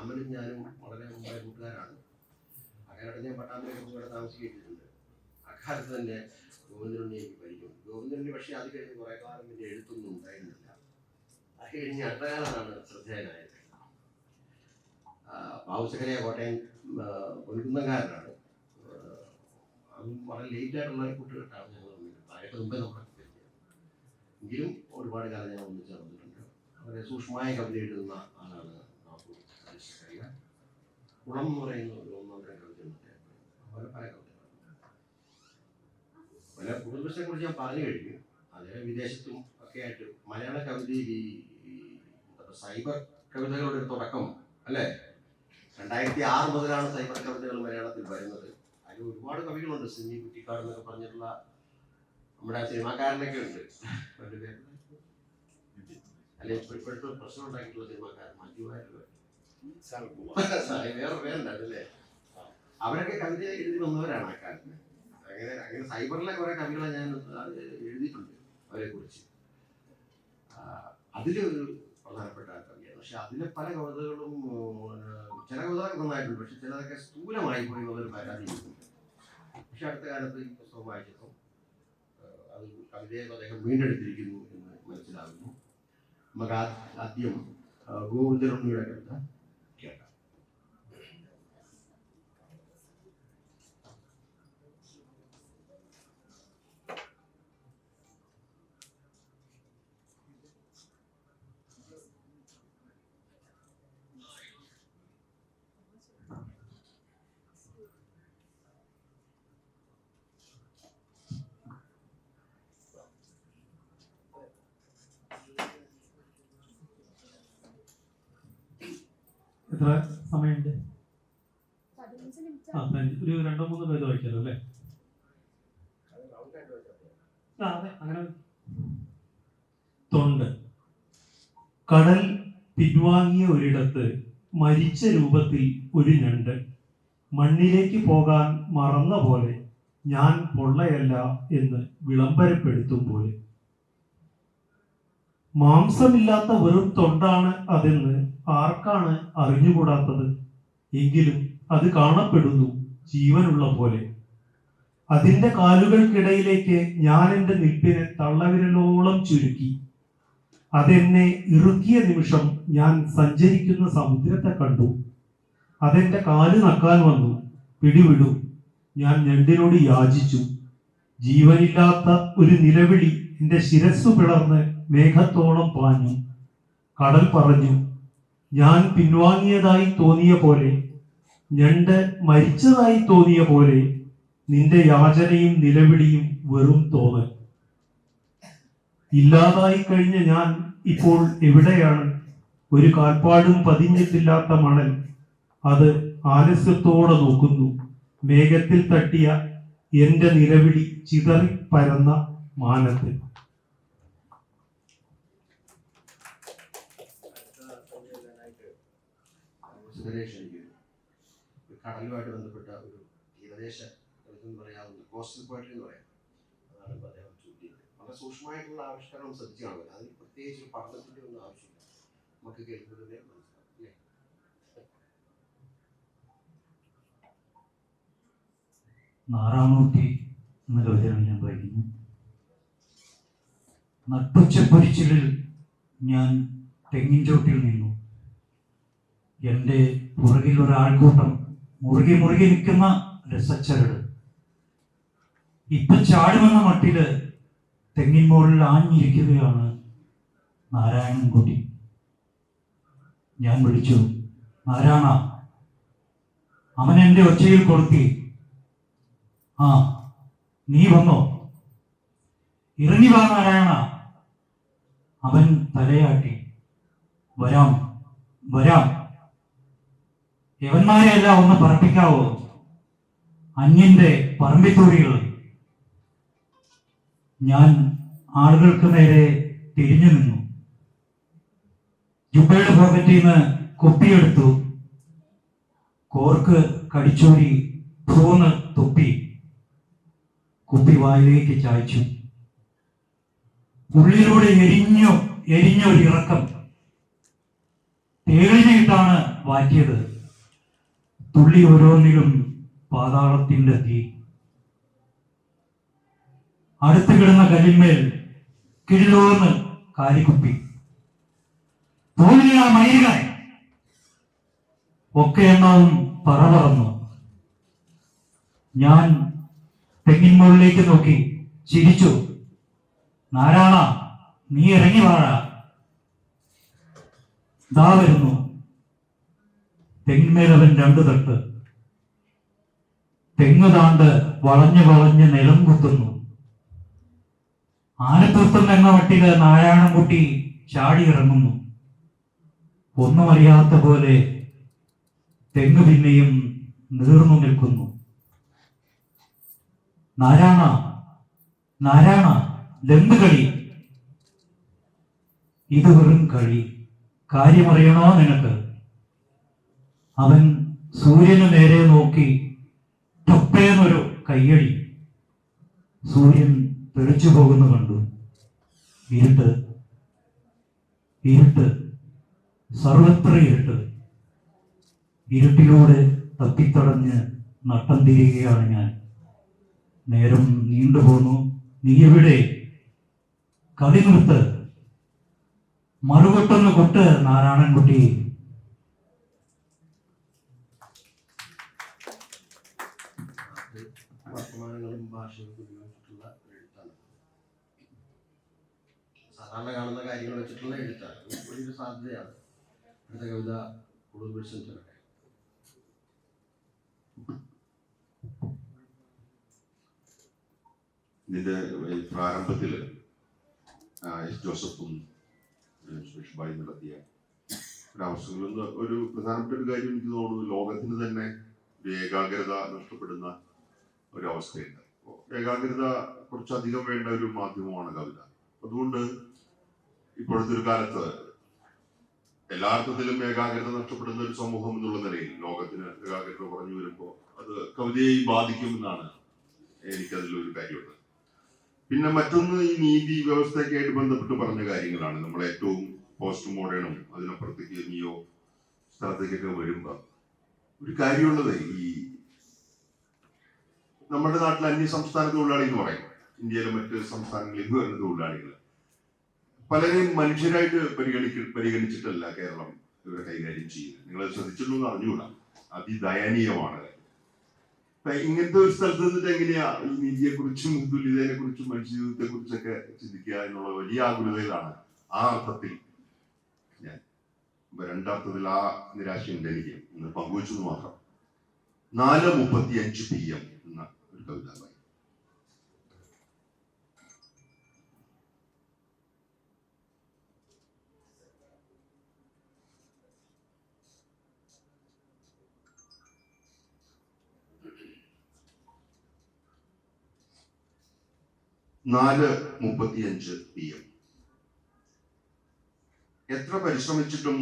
രാമനും ഞാനും വളരെ മുമ്പായ കൂട്ടുകാരാണ്. അങ്ങനെ ഞാൻ പട്ടാമ്പിലേക്ക് കൂടെ താമസിച്ചിട്ടുണ്ട് അക്കാലത്ത് തന്നെ ഗോവിന്ദനുണ്ണി എനിക്ക് പരിചയം ഗോവിന്ദനുണ്ണി പക്ഷേ അത് കഴിഞ്ഞ് കുറേ കാലം പിന്നെ എഴുത്തൊന്നും ഉണ്ടായിരുന്നില്ല. അത് കഴിഞ്ഞ് അത്രകാലമാണ് ശ്രദ്ധേയനായത്. പാവസക്കരയ കോട്ടയം ആ, അതും വളരെ ലേറ്റ് ആയിട്ടുള്ള കൂട്ടുകെട്ടാണ് ഞങ്ങൾ പ്രായത്തെ മുമ്പേ പരിചയം എങ്കിലും ഒരുപാട് കാലം ഞാൻ ഒന്നിച്ച് നടന്നിട്ടുണ്ട്. വളരെ സൂക്ഷ്മമായ കവിത എഴുതുന്ന ആളാണ് ഹരിശങ്കരയ്യ. കുളം എന്ന് പറയുന്ന ഒരു ഒന്നൊന്നര കവിത ഉണ്ട് അതുപോലെ പല കുടുംബത്തെ കുറിച്ച് ഞാൻ പറഞ്ഞു കഴിഞ്ഞു. അത് വിദേശത്തും ഒക്കെ ആയിട്ട് മലയാള കവിത ഈ സൈബർ കവിതകളുടെ ഒരു തുടക്കം അല്ലേ? രണ്ടായിരത്തി ആറ് മുതലാണ് സൈബർ കവിതകൾ മലയാളത്തിൽ വരുന്നത്. അതിൽ ഒരുപാട് കവികളുണ്ട്. സിനി കുറ്റിക്കാട് എന്നൊക്കെ പറഞ്ഞിട്ടുള്ള നമ്മുടെ സിനിമാക്കാരനൊക്കെ ഉണ്ട്. അല്ലെ ഇപ്പോഴത്തെ പ്രശ്നം ഉണ്ടാക്കിയിട്ടുള്ള സിനിമാക്കാരൻ മഞ്ജു അവരൊക്കെ കവിത എഴുതി വന്നവരാണ് ആ കാലത്ത്. അങ്ങനെ അങ്ങനെ സൈബറിലെ കുറെ കവികളെ ഞാൻ എഴുതിയിട്ടുണ്ട് അവരെ കുറിച്ച് അതിലൊരു പ്രധാനപ്പെട്ട കവിയാണ്. പക്ഷെ അതിലെ പല കവിതകളും ചില കവിതകളൊക്കെ നന്നായിട്ടുണ്ട് പക്ഷെ ചിലതൊക്കെ സ്ഥൂലമായി പോയി അവർ പരാതി പക്ഷെ അടുത്ത കാലത്ത് ഈ പുസ്തകം വായിച്ചപ്പോൾ അത് കവിതയെ അദ്ദേഹം വീണ്ടെടുത്തിരിക്കുന്നു എന്ന് മനസ്സിലാകുന്നു. നമുക്ക് ആദ്യം ആ, ഗോവിന്ദനുണ്ണിയുടെ കവിത. എത്ര സമയമുണ്ട്? ആ ഒരു രണ്ടോ മൂന്നോ പേര് വായിക്കാലോ അല്ലേ? ആ അങ്ങനെ. തൊണ്ട്. കടൽ പിൻവാങ്ങിയ ഒരിടത്ത് മരിച്ച രൂപത്തിൽ ഒരു ഞണ്ട്. മണ്ണിലേക്ക് പോകാൻ മറന്ന പോലെ ഞാൻ പൊള്ളയല്ല എന്ന് വിളംബരപ്പെടുത്തും പോലെ. മാംസമില്ലാത്ത വെറും തൊണ്ടാണ് അതെന്ന് ആർക്കാണ് അറിഞ്ഞുകൂടാത്തത്? എങ്കിലും അത് കാണപ്പെടുന്നു ജീവനുള്ള പോലെ. അതിന്റെ കാലുകൾക്കിടയിലേക്ക് ഞാൻ എന്റെ നിൽപ്പിനെ തള്ളവിരലോളം ചുരുക്കി. അതെന്നെ ഇറുക്കിയ നിമിഷം ഞാൻ സഞ്ചരിക്കുന്ന സമുദ്രത്തെ കണ്ടു. അതെന്റെ കാൽ നക്കാൻ വന്നു. പിടിവിടും. ഞാൻ ഞണ്ടിനോട് യാചിച്ചു. ജീവനില്ലാത്ത ഒരു നിലവിളി എന്റെ ശിരസ്സു പിളർന്ന് മേഘത്തോളം പാഞ്ഞു കടൽ പറഞ്ഞു ഞാൻ പിൻവാങ്ങിയതായി തോന്നിയ പോലെ ഞണ്ട് മരിച്ചതായി തോന്നിയ പോലെ നിന്റെ യാചനയും നിലവിളിയും വെറും തോന്നൽ. ഇല്ലാതായി കഴിഞ്ഞ ഞാൻ ഇപ്പോൾ എവിടെയാണ്? ഒരു കാൽപ്പാടും പതിഞ്ഞിട്ടില്ലാത്ത മണൽ അത് ആലസ്യത്തോടെ നോക്കുന്നു. മേഘത്തിൽ തട്ടിയ എന്റെ നിലവിളി ചിതറി പരന്ന മാനത്തിൽ. എനിക്ക് ഒരു കടലുമായിട്ട് ബന്ധപ്പെട്ട ഒരു തീരദേശ പറയാവുന്ന കോസ്റ്റൽ പോയിട്രി എന്ന് പറയാം. അതാണ് ഇപ്പോൾ അദ്ദേഹം ചൂണ്ടിയത്. വളരെ സൂക്ഷ്മമായിട്ടുള്ള ആവിഷ്കരണം ശ്രദ്ധിച്ചു കാണുക അതിന് പ്രത്യേകിച്ച് ഒരു പഠനത്തിന്റെ ഒന്നും ആവശ്യമില്ല. നമുക്ക് കേൾക്കുന്നതിനെ മനസ്സിലാവും അല്ലേ? നാറാമൂർത്തി എന്ന കവിതയാണ് ഞാൻ വായിക്കുന്നു നട്ടുച്ചപ്പൊരിച്ചിലിൽ ഞാൻ തെങ്ങിൻ ചോട്ടിൽ നിന്നു. എന്റെ പുറകിൽ ഒരാൾക്കൂട്ടം മുറുകി മുറുകി നിൽക്കുന്ന രസച്ചരട് ഇപ്പൊ ചാടുമെന്ന മട്ടിൽ തെങ്ങിൻ മുകളിൽ ആഞ്ഞിരിക്കുകയാണ് നാരായണൻകുട്ടി. ഞാൻ വിളിച്ചു നാരായണ അവൻ എന്റെ ഒച്ചയിൽ കൊടുത്തി ആ നീ വന്നോ? ഇറങ്ങി വാ നാരായണ. അവൻ തലയാട്ടി വരാം വരാം. യവന്മാരെയെല്ലാം ഒന്ന് പറപ്പിക്കാവോ അന്യന്റെ പറമ്പിത്തൂരികൾ. ഞാൻ ആളുകൾക്ക് നേരെ തിരിഞ്ഞു നിന്നു. ജുബയുടെ പോക്കറ്റിൽ നിന്ന് കുപ്പിയെടുത്തു. കോർക്ക് കടിച്ചൂരി ഭൂന്ന് തുപ്പി. കുപ്പി വായിലേക്ക് ചായച്ചു. ഉള്ളിലൂടെ എരിഞ്ഞു എരിഞ്ഞൊരിറക്കം തേളിഞ്ഞിട്ടാണ് വാറ്റിയത്. തുള്ളി ഓരോന്നിലും പാതാളത്തിന്റെ തീ. അടുത്ത് കിടന്ന കല്ലിന്മേൽ കിഴിലോന്ന് കാലിക്കുപ്പി. തോന്നിയ മയിലുകൾ ഒക്കെ എണ്ണവും പറവറന്നു ഞാൻ തെങ്ങിന്മുകളിലേക്ക് നോക്കി ചിരിച്ചു. നാരായണ നീ ഇറങ്ങി വാഴ ദാ വരുന്നു. തെങ്ങിന്മേൽ അവൻ രണ്ടു തട്ട്. തെങ്ങ് താണ്ട് വളഞ്ഞു വളഞ്ഞ് നിലം കുത്തുന്നു. ആനത്തൂർത്തം എന്ന മട്ടിൽ നാരായണൻകുട്ടി ചാടി ഇറങ്ങുന്നു. ഒന്നും അറിയാത്ത പോലെ തെങ്ങ് പിന്നെയും നീർന്നു നിൽക്കുന്നു. നാരായണ നാരായണ ലെന്ത് കളി. ഇത് വെറും കളി. കാര്യമറിയണോ നിനക്ക്? അവൻ സൂര്യന് നേരെ നോക്കി തൊപ്പേന്നൊരു കയ്യടി. സൂര്യൻ തെളിച്ചു പോകുന്നു കണ്ടു. ഇരുട്ട് ഇരുട്ട് സർവത്ര ഇരുട്ട്. ഇരുട്ടിലൂടെ തപ്പിത്തടഞ്ഞ് നട്ടം തിരിയുകയാണ് ഞാൻ. നേരം നീണ്ടുപോന്നു നീ എവിടെ? കളി നിർത്ത്. മറുകൊട്ടൊന്ന് കൊട്ട് നാരായണൻകുട്ടി അത് വർത്തമാനങ്ങളും ഭാഷകളും ഉപയോഗിച്ചിട്ടുള്ള ഒരു എഴുത്താണ് സാധാരണ കാണുന്ന കാര്യങ്ങൾ വെച്ചിട്ടുള്ള എഴുത്താണ്. വലിയൊരു സാധ്യതയാണ്. അടുത്ത കവിത കൂടുതൽ ഈ പ്രാരംഭത്തിൽ എസ്. ജോസഫും സുരേഷ് ബായി നടത്തിയ ഒരവസരങ്ങളിൽ ഒരു പ്രധാനപ്പെട്ട ഒരു കാര്യം എനിക്ക് തോന്നുന്നു. ലോകത്തിന് തന്നെ ഒരു ഏകാഗ്രത നഷ്ടപ്പെടുന്ന ഒരു ഏകാഗ്രത കുറച്ചധികം വേണ്ട ഒരു മാധ്യമമാണ് കവിത. അതുകൊണ്ട് ഇപ്പോഴത്തെ ഒരു കാലത്ത് എല്ലാ അർത്ഥത്തിലും ഏകാഗ്രത നഷ്ടപ്പെടുന്ന ഒരു സമൂഹം എന്നുള്ള നിലയിൽ ലോകത്തിന് ഏകാഗ്രത കുറഞ്ഞു വരുമ്പോൾ അത് കവിതയെയും ബാധിക്കുമെന്നാണ് എനിക്കതിലൊരു കാര്യമുള്ളത്. പിന്നെ മറ്റൊന്ന് ഈ നീതി വ്യവസ്ഥയ്ക്കായിട്ട് ബന്ധപ്പെട്ട് പറഞ്ഞ കാര്യങ്ങളാണ്. നമ്മൾ ഏറ്റവും പോസ്റ്റ് മോഡേണും അതിനപ്പുറത്തേക്ക് നിയോ സ്ഥലത്തേക്കൊക്കെ വരുമ്പോ ഒരു കാര്യമുള്ളത് ഈ നമ്മുടെ നാട്ടിൽ അന്യ സംസ്ഥാന തൊഴിലാളി എന്ന് പറയും. ഇന്ത്യയിലെ മറ്റ് സംസ്ഥാനങ്ങളിൽ വരുന്ന തൊഴിലാളികൾ പലരെയും മനുഷ്യരായിട്ട് പരിഗണിക്ക പരിഗണിച്ചിട്ടല്ല കേരളം ഇവരെ കൈകാര്യം ചെയ്യുന്നത്. നിങ്ങൾ ശ്രദ്ധിച്ചിട്ടുണ്ടോ എന്ന് അറിഞ്ഞുകൂടാ. അതിദയനീയമാണ്. ഇങ്ങനത്തെ ഒരു സ്ഥലത്ത് നിന്നിട്ട് എങ്ങനെയാ ഈ നീതിയെ കുറിച്ചും തുല്യതയെ കുറിച്ചും മനുഷ്യജീവിതത്തെ കുറിച്ചൊക്കെ ചിന്തിക്കുക എന്നുള്ള വലിയ ആകുലതയിലാണ്. ആ അർത്ഥത്തിൽ ഞാൻ രണ്ടർത്ഥത്തിൽ ആ നിരാശയുണ്ട് എനിക്ക് ഇന്ന് പങ്കുവച്ചു മാത്രം. നാല് മുപ്പത്തി അഞ്ച് പി എം എന്ന ഒരു കവിത നാല് മുപ്പത്തിയഞ്ച് പി എം. എത്ര പരിശ്രമിച്ചിട്ടും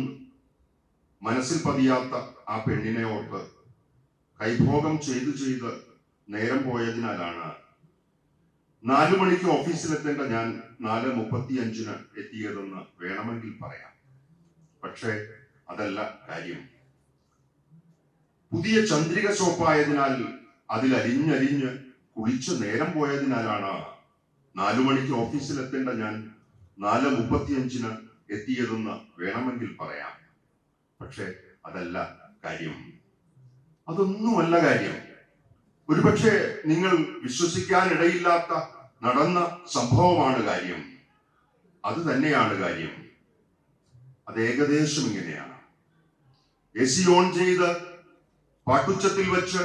മനസ്സിൽ പതിയാത്ത ആ പെണ്ണിനെ ഓർത്ത് കൈഭോഗം ചെയ്ത് ചെയ്ത് നേരം പോയതിനാലാണ് നാലു മണിക്ക് ഓഫീസിലെത്തേണ്ട ഞാൻ നാല് മുപ്പത്തിയഞ്ചിന് എത്തിയതെന്ന് വേണമെങ്കിൽ പറയാം. പക്ഷെ അതല്ല കാര്യം. പുതിയ ചന്ദ്രിക ഷോപ്പായതിനാൽ അതിൽ അരിഞ്ഞരിഞ്ഞ് കുളിച്ച് നേരം പോയതിനാലാണ് നാലു മണിക്ക് ഓഫീസിൽ എത്തേണ്ട ഞാൻ നാല് മുപ്പത്തിയഞ്ചിന് എത്തിയതെന്ന് വേണമെങ്കിൽ പറയാം. പക്ഷെ അതല്ല കാര്യം. അതൊന്നുമല്ല കാര്യം. ഒരുപക്ഷെ നിങ്ങൾ വിശ്വസിക്കാനിടയില്ലാത്ത നടന്ന സംഭവമാണ് കാര്യം. അത് തന്നെയാണ് കാര്യം. അത് ഏകദേശം ഇങ്ങനെയാണ്. എ സി ഓൺ ചെയ്ത് പാട്ടുച്ചത്തിൽ വെച്ച്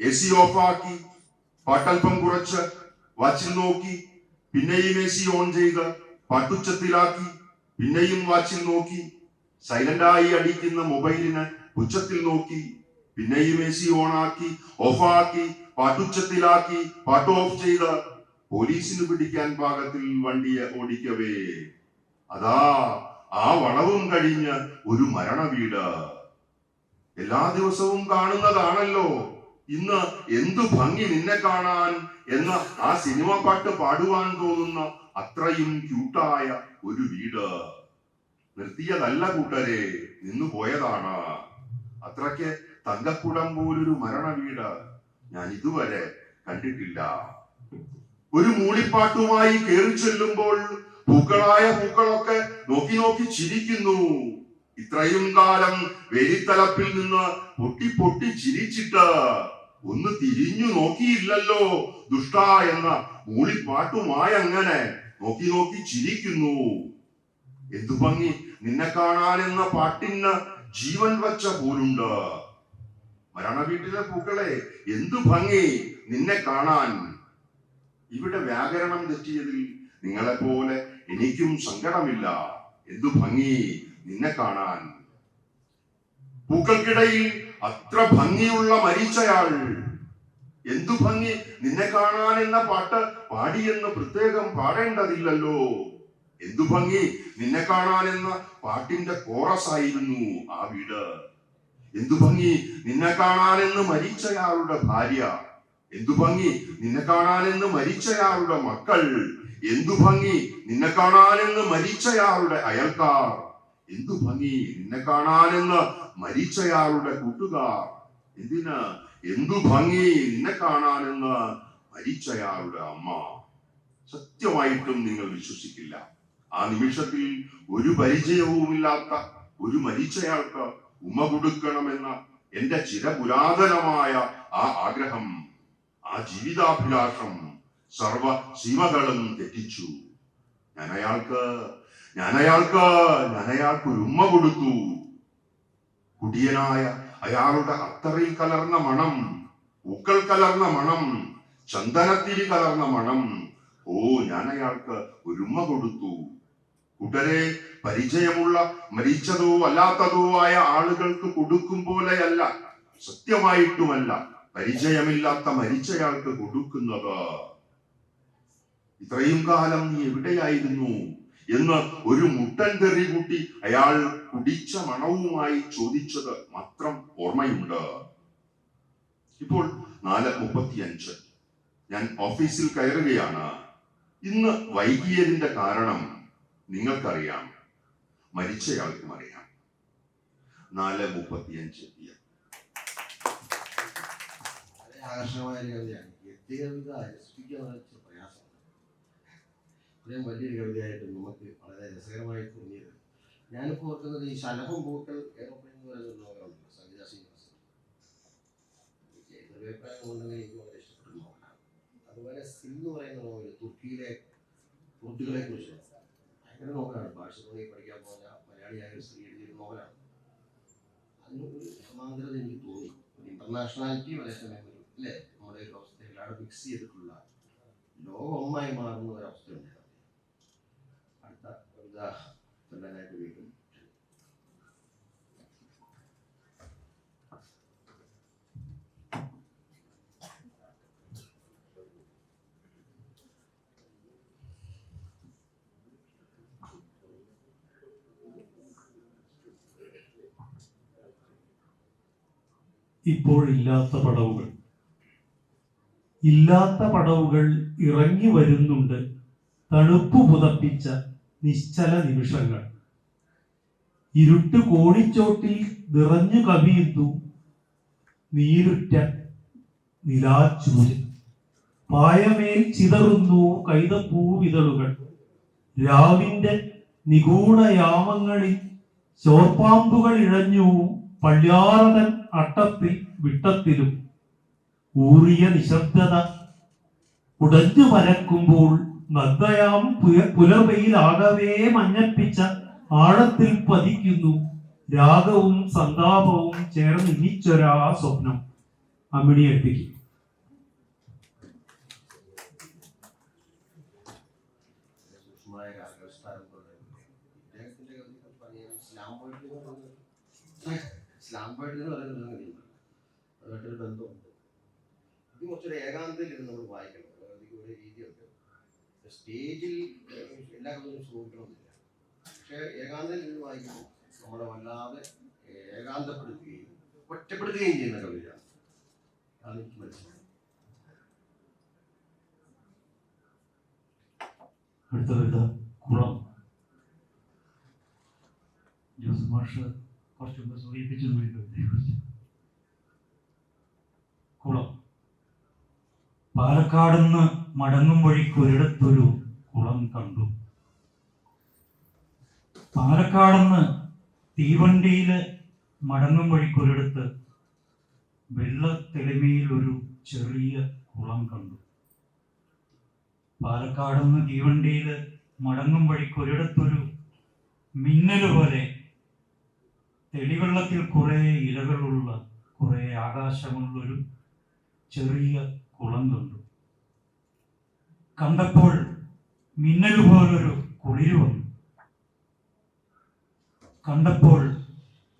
എ സി ഓഫാക്കി പാട്ടൽപ്പം കുറച്ച് വാച്ചിൽ നോക്കി പിന്നെയും എ സി ഓൺ ചെയ്ത് പട്ടുച്ചത്തിലാക്കി പിന്നെയും വാച്ചിൽ നോക്കി സൈലന്റായി അടിക്കുന്ന മൊബൈലിന് ഉച്ചത്തിൽ നോക്കി പിന്നെയും എ സി ഓണാക്കി ഓഫാക്കി പാട്ടുച്ചത്തിലാക്കി പാട്ട് ഓഫ് ചെയ്ത് പോലീസിന് പിടിക്കാൻ പാകത്തിൽ വണ്ടി ഓടിക്കവേ. അതാ ആ വളവും കഴിഞ്ഞ് ഒരു മരണ വീട് എല്ലാ ദിവസവും കാണുന്നതാണല്ലോ. ഇന്ന് എന്തു ഭംഗി നിന്നെ കാണാൻ എന്ന ആ സിനിമ പാട്ട് പാടുവാൻ തോന്നുന്ന അത്രയും ക്യൂട്ടായ ഒരു വീട്. നിർത്തിയതല്ല കൂട്ടരെ നിന്നു പോയതാണ്. അത്രയ്ക്ക് തങ്കക്കുടം പോലൊരു മരണ വീട് ഞാൻ ഇതുവരെ കണ്ടിട്ടില്ല. ഒരു മൂളിപ്പാട്ടുമായി കേറി ചെല്ലുമ്പോൾ പൂക്കളായ പൂക്കളൊക്കെ നോക്കി നോക്കി ചിരിക്കുന്നു. ഇത്രയും കാലം വേലിത്തലപ്പിൽ നിന്ന് പൊട്ടി പൊട്ടി ചിരിച്ചിട്ട് ഒന്ന് തിരിഞ്ഞു നോക്കിയില്ലല്ലോ. ദുഷ്ട എന്ന മൂളിപ്പാട്ടുമായി അങ്ങനെ നോക്കി നോക്കി ചിരിക്കുന്നു. എന്തു ഭംഗി. നിന്നെ എന്ന പാട്ടിന് ജീവൻ വച്ച പോലുണ്ട് മരണ വീട്ടിലെ പൂക്കളെ എന്തു ഭംഗി നിന്നെ കാണാൻ. ഇവിടെ വ്യാകരണം തെറ്റിയതിൽ നിങ്ങളെപ്പോലെ എനിക്കും സങ്കടമില്ല. എന്തു ഭംഗി നിന്നെ കാണാൻ. പൂക്കൾക്കിടയിൽ അത്ര ഭംഗിയുള്ള മരിച്ചയാൾ. എന്തു ഭംഗി? നിന്നെ കാണാൻ എന്ന പാട്ട് പാടിയെന്ന് പ്രത്യേകം പാടേണ്ടതില്ലല്ലോ. എന്തു ഭംഗി? നിന്നെ കാണാൻ എന്ന പാട്ടിന്റെ കോറസ് ആയിരുന്നു ആ വീട്. എന്തു ഭംഗി? നിന്നെ കാണാൻ കാണാനെന്ന് മരിച്ചയാളുടെ ഭാര്യ. എന്തു ഭംഗി? നിന്നെ കാണാൻ കാണാനെന്ന് മരിച്ചയാളുടെ മക്കൾ. എന്തു ഭംഗി? നിന്നെ കാണാൻ കാണാനെന്ന് മരിച്ചയാളുടെ അയൽക്കാർ. എന്തു ഭംഗി? നിന്നെ കാണാനെന്ന് മരിച്ചയാളുടെ കൂട്ടുകാർ. എന്തിന്? എന്തു ഭംഗി? നിന്നെ കാണാനെന്ന് മരിച്ചയാളുടെ അമ്മ. സത്യമായിട്ടും നിങ്ങൾ വിശ്വസിക്കില്ല. ആ നിമിഷത്തിൽ ഒരു പരിചയവുമില്ലാത്ത ഒരു മരിച്ചയാൾക്ക് ഉമ കൊടുക്കണമെന്ന എന്റെ ചിരപുരാതനമായ ആ ആഗ്രഹം ആ ജീവിതാഭിലാഷം സർവ സീമകളും തെറ്റിച്ചു. ഞാൻ അയാൾക്ക് ഞാൻ അയാൾക്ക് ഉമ്മ കൊടുത്തു. കുടിയനായ അയാളുടെ അത്തറി കലർന്ന മണം പൂക്കൾ കലർന്ന മണം ചന്ദനത്തിരി കലർന്ന മണം. ഓ ഞാൻ അയാൾക്ക് ഒരു ഉമ്മ കൊടുത്തു. കൂട്ടരെ പരിചയമുള്ള മരിച്ചതോ അല്ലാത്തതോ ആയ ആളുകൾക്ക് കൊടുക്കും പോലെയല്ല സത്യമായിട്ടുമല്ല പരിചയമില്ലാത്ത മരിച്ചയാൾക്ക് കൊടുക്കുന്നത്. ഇത്രയും കാലം നീ എവിടെയായിരുന്നു എന്ന് ഒരു മുട്ടൻ തെറി കൂട്ടി അയാൾ കുടിച്ച മണവുമായി ചോദിച്ചത് മാത്രം ഓർമ്മയുണ്ട്. ഇപ്പോൾ നാല് മുപ്പത്തിയഞ്ച്. ഞാൻ ഓഫീസിൽ കയറുകയാണ്. ഇന്ന് വൈകിയതിന്റെ കാരണം നിങ്ങൾക്കറിയാം. മരിച്ചയാൾക്കും അറിയാം നാല് മുപ്പത്തിയഞ്ച് PM. വളരെ ആകർഷകമായ ഒരു കവിതയാണ് ഇത്രയും വലിയൊരു കവിതയായിട്ട് നമുക്ക് വളരെ രസകരമായി തോന്നിയത്. ഞാനിപ്പോൾ ഓർക്കുന്നത് ഈ ശലഭം പൂക്കൾ എയറോപ്ലെയിൻ എന്ന് പറയുന്ന നോവലുണ്ട് സംഗീത ശ്രീനിവാസൻ. അഭിപ്രായം കൊണ്ടെങ്കിൽ എനിക്ക് വളരെ ഇഷ്ടപ്പെട്ട നോവലാണ് അതുപോലെ സിന്ന് പറയുന്ന നോവൽ തുർക്കിയിലെ കുട്ടികളെ കുറിച്ച് ഭയങ്കര നോവലാണ് ബാഴ്സലോണയിൽ പഠിക്കാൻ പോകുന്ന മലയാളിയായ ഒരു സ്ത്രീ എഴുതിയ നോവലാണ് അതിന് ഒരു സമാന്തരത എനിക്ക് തോന്നി. ഒരു ഇന്റർനാഷണാലിറ്റി അതേസമയം ഒരു അല്ലേ? നമ്മുടെ ഒരു അവസ്ഥ എല്ലാവരും മിക്സ് ചെയ്തിട്ടുള്ള ലോകം ഒന്നായി മാറുന്ന ഒരു അവസ്ഥയുണ്ട്. അടുത്ത കവിത ചൊല്ലാനായിട്ട് വീണ്ടും ഇപ്പോഴില്ലാത്ത പടവുകൾ. ഇല്ലാത്ത പടവുകൾ ഇറങ്ങി വരുന്നുണ്ട്. തണുപ്പ് പുതപ്പിച്ച നിശ്ചല നിമിഷങ്ങൾ. ഇരുട്ട് കോണിച്ചോട്ടിൽ നിറഞ്ഞു കവിയുന്നു. നീരുറ്റ നിലാച്ചൂര് പായമേൽ ചിതറുന്നു കൈതപ്പൂവിതളുകൾ രാവിന്റെ നിഗൂഢയാമങ്ങളിൽ ചോർപ്പാമ്പുകൾ ഇഴഞ്ഞു പള്ളിയാറതൻ അട്ടത്തിൽ വിട്ടത്തിലും. ഊറിയ നിശബ്ദത ഉടഞ്ഞു പരക്കുമ്പോൾ നദ്ദയാം പുലവയിൽ ആകവേ മഞ്ഞപ്പിച്ച ആഴത്തിൽ പതിക്കുന്നു. രാഗവും സന്താപവും ചേർന്ന് ഇനിച്ചൊരാ സ്വപ്നം. അമ്മിണി കവിതയുണ്ട് അതുമായിട്ടൊരു ബന്ധമുണ്ട്. ഇത് കുറച്ചൊരു ഏകാന്തയിൽ നമ്മൾ വായിക്കണം. സ്റ്റേജിൽ എല്ലാ കഥകളും സംഭവിക്കണമെന്നില്ല പക്ഷേ ഏകാന്തയിൽ നിന്ന് വായിക്കുമ്പോൾ നമ്മളെ വല്ലാതെ ഏകാന്തപ്പെടുത്തുകയും ഒറ്റപ്പെടുത്തുകയും ചെയ്യുന്ന കവിതയാണ്. അതാണ് എനിക്ക് മനസ്സിലായത്. അടുത്ത കവിത കുളം. ജോസ് മാഷ് കുറച്ച് സൂചിപ്പിച്ചു കുളം. മടങ്ങും വഴിക്കൊരിടത്തൊരു കുളം കണ്ടു. പാലക്കാടെന്ന് തീവണ്ടിയിൽ മടങ്ങും വഴിക്കൊരിടത്ത് വെള്ളത്തെളിമയിൽ ഒരു ചെറിയ കുളം കണ്ടു. പാലക്കാടെന്ന് തീവണ്ടിയിൽ മടങ്ങും വഴിക്കൊരിടത്തൊരു മിന്നൽ പോലെ തെളിവെള്ളത്തിൽ കുറെ ഇലകളുള്ള കുറെ ആകാശമുള്ളൊരു ചെറിയ കുളം കണ്ടു. കണ്ടപ്പോൾ മിന്നൽ പോലൊരു കുളിര് വന്നു. കണ്ടപ്പോൾ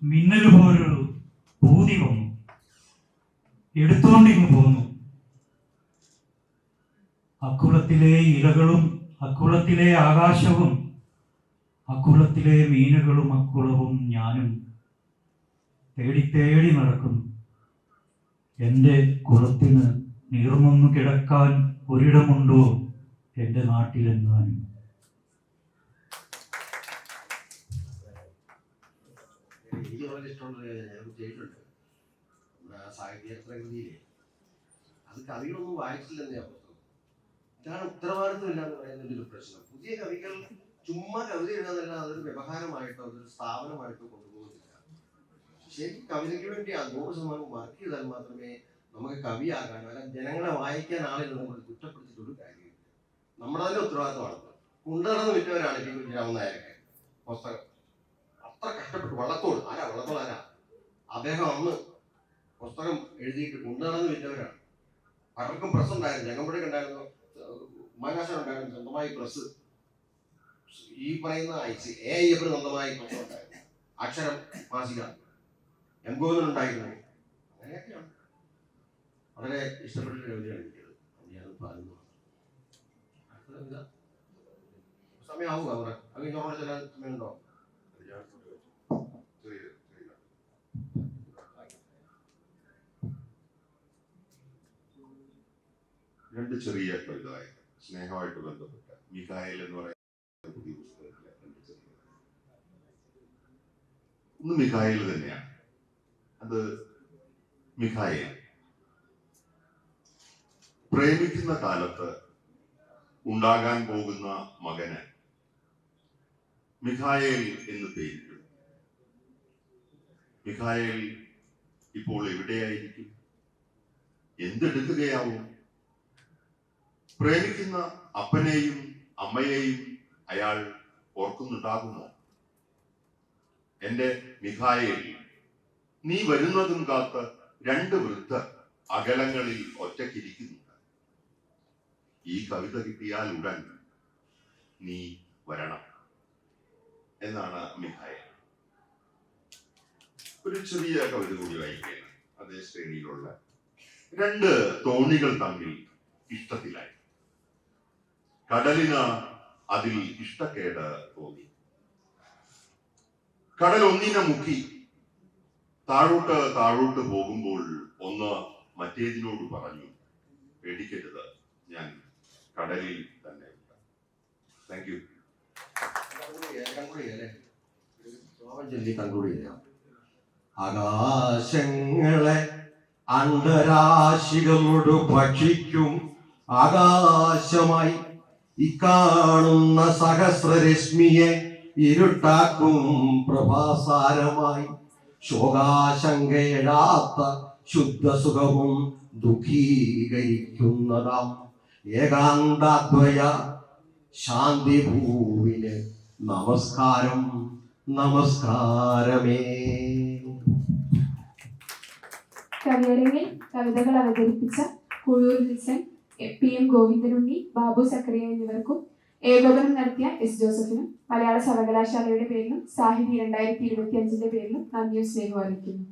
മിന്നൽ പോലൊരു പൂതി വന്നു. എടുത്തുകൊണ്ടിങ്ങ് പോന്നു. അക്കുളത്തിലെ ഇലകളും അക്കുളത്തിലെ ആകാശവും അക്കുളത്തിലെ മീനുകളും അക്കുളവും ഞാനും തേടി തേടി നടക്കുന്നു. എന്റെ കുളത്തിന് നീർമൊന്നു കിടക്കാൻ ഒരിടമുണ്ടോ? എന്റെ നാട്ടിലെങ്ങാനും എനിക്ക് വളരെ ഇഷ്ടമുള്ള കാര്യം ഞാൻ ചെയ്തിട്ടുണ്ട് നമ്മുടെ ആ സാഹിത്യചരിത്ര കൃതിയിലെ അത് കവികളൊന്നും വായിച്ചില്ലെന്ന് ഞാൻ പുസ്തകം ഇതാണ് ഉത്തരവാദിത്വമില്ല എന്ന് പറയുന്നതിന്റെ ഒരു പ്രശ്നം. പുതിയ കവികൾ ചുമ്മാ കവിത എഴുതാന്നല്ല അതൊരു വ്യവഹാരമായിട്ടോ അതൊരു സ്ഥാപനമായിട്ടോ കൊണ്ടുപോകുന്നില്ല. ശരിക്കും കവിതയ്ക്ക് വേണ്ടി നൂറ് ശതമാനം വർക്ക് ചെയ്താൽ മാത്രമേ നമുക്ക് കവിയാകാനോ അല്ലെങ്കിൽ ജനങ്ങളെ വായിക്കാൻ ആളില്ല നമ്മൾ കുറ്റപ്പെടുത്തിയിട്ട് ഒരു കാര്യമില്ല. നമ്മുടെ തന്നെ ഉത്തരവാദിത്തമാണ് കൊണ്ടുനടന്ന് വിറ്റവരാണ് ഈ കുഞ്ഞിരാമനായരൊക്കെ പുസ്തകം. അത്ര കഷ്ടപ്പെട്ടു. വള്ളത്തോട്. ആരാ? വള്ളത്തോട് ആരാ? അദ്ദേഹം അന്ന് പുസ്തകം എഴുതിയിട്ട് കൊണ്ടുനടന്ന് വിറ്റവരാണ്. പലർക്കും പ്രസ് ഉണ്ടായിരുന്നു. ഞങ്ങളുടെ ഉണ്ടായിരുന്നു. ഉമാകാശം ഉണ്ടായിരുന്നു. സ്വന്തമായി പ്രസ് ഈ പറയുന്ന ഐസി എ അയ്യപ്പന് സ്വന്തമായി പ്രസ് ഉണ്ടായിരുന്നു. അക്ഷരം മാസിക. എം ഗോവിന്ദൻ ഉണ്ടായിരുന്നു. അങ്ങനെയൊക്കെയാണ്. വളരെ ഇഷ്ടപ്പെട്ട കവിതയാണ് എനിക്കത്. ഞാൻ കവിത സമയമാവുക അവിടെ. അത് കഴിഞ്ഞ ചില സമയമുണ്ടോ? രണ്ട് ചെറിയ കവിതകൾ സ്നേഹമായിട്ട് ബന്ധപ്പെട്ട മിഖായൽ എന്ന് പറയുന്ന പുതിയ പുസ്തകത്തിലെ രണ്ട് ചെറിയ ഒന്ന് മിഖായൽ തന്നെയാണ്. അത് മിഖായൽ. പ്രേമിക്കുന്ന കാലത്ത് ഉണ്ടാകാൻ പോകുന്ന മകന്. മിഖായേൽ എന്ന് പേരിട്ടു. മിഖായേൽ ഇപ്പോൾ എവിടെയായിരിക്കും? എന്തെടുക്കുകയാവും? പ്രേമിക്കുന്ന അപ്പനെയും അമ്മയെയും അയാൾ ഓർക്കുന്നുണ്ടാകുമോ? എന്റെ മിഖായേൽ നീ വരുന്നതും കാത്ത് രണ്ട് വൃദ്ധ അകലങ്ങളിൽ ഒറ്റയ്ക്കിരിക്കുന്നുണ്ട് ഈ കവിത കിട്ടിയാൽ ഉടൻ നീ വരണം എന്നാണ് മിഖായേൽ ഒരു ചെറിയ കവിത കൂടി വായിക്കുകയാണ് അതേ ശ്രേണിയിലുള്ള രണ്ട് തോണികൾ തമ്മിൽ ഇഷ്ടത്തിലായി. കടലിന് അതിൽ ഇഷ്ടക്കേട് തോന്നി. കടൽ ഒന്നിനെ മുക്കി താഴോട്ട് താഴോട്ട് പോകുമ്പോൾ ഒന്ന് മറ്റേതിനോട് പറഞ്ഞു പേടിക്കരുത് ഞാൻ കടലിൽ തന്നെ. Thank you ആകാശങ്ങളെ അണ്ടരാശികളോട് ഭക്ഷിക്കും. ആകാശമായി ഇക്കാണുന്ന സഹസ്രരശ്മിയെ ഇരുട്ടാക്കും പ്രഭാസാരമായി. ശോകാശങ്കയിടാത്ത ശുദ്ധസുഖവും ദുഃഖീകരിക്കുന്നതാം. ഏകാന്താദ്വയ ശാന്തി ഭൂവിന് നമസ്കാരം നമസ്കാരമേ. കവിയരങ്ങിൽ കവിതകൾ അവതരിപ്പിച്ച Kuzhur Wilson P M Govindanunni Babu Zacharia എന്നിവർക്കും ഏകോപനം നടത്തിയ എസ് ജോസഫിനും മലയാള സർവകലാശാലയുടെ പേരിലും സാഹിതി രണ്ടായിരത്തി ഇരുപത്തി അഞ്ചിന്റെ പേരിലും നന്ദിയും സ്നേഹവും അറിയിക്കുന്നു.